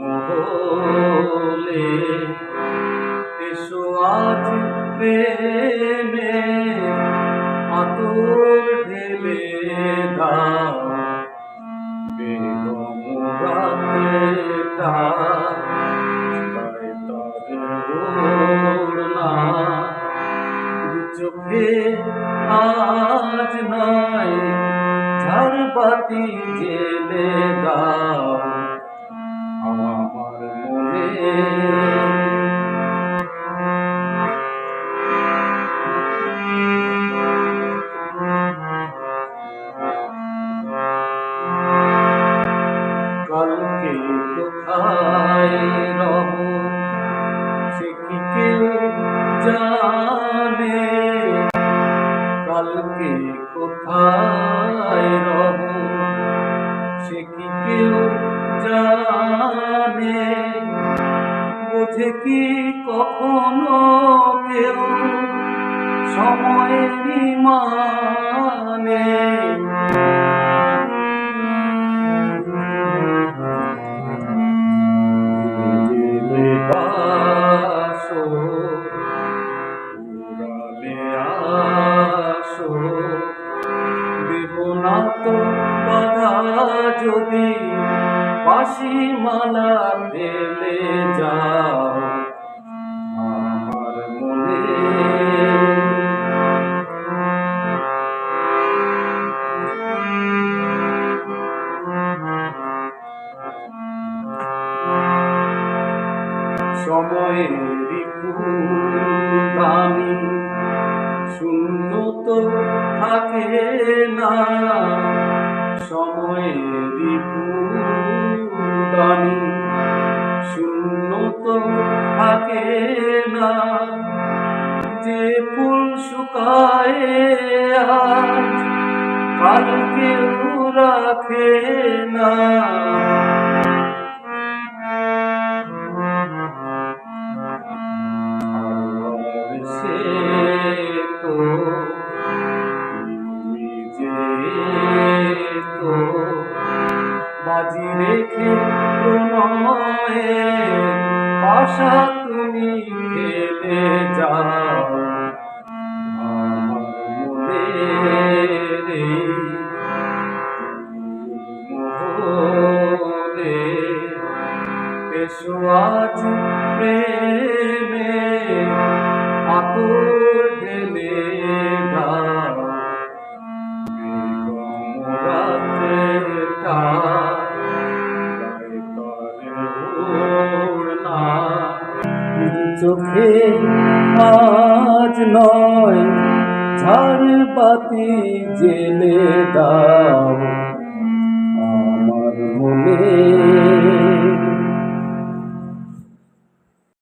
মহলে এসো আজ প্রেমে, আতর ঢেলে দাও। বেগম রাতেটা গায়ে তারে ওড়না। চোখে আজ নয় ঝাড়বাতি জেলে দাও। আমার মনে কালকে কোথায় বোঝে কি কখনো কেউ? সময় মানে বাসি মালা ফেলে যাও। আমার শূন্য তো থাকে না। সময়েরই থাকে না যে ফুল শুকায় আজ কালকে রাখে না। বাজি রেখে প্রণয়ে আশা তুমি খেলে যাও। আজ প্রেমে আতর ঢেলে চোখে আজ নয় ঝাড় বাতি জেলে দাও।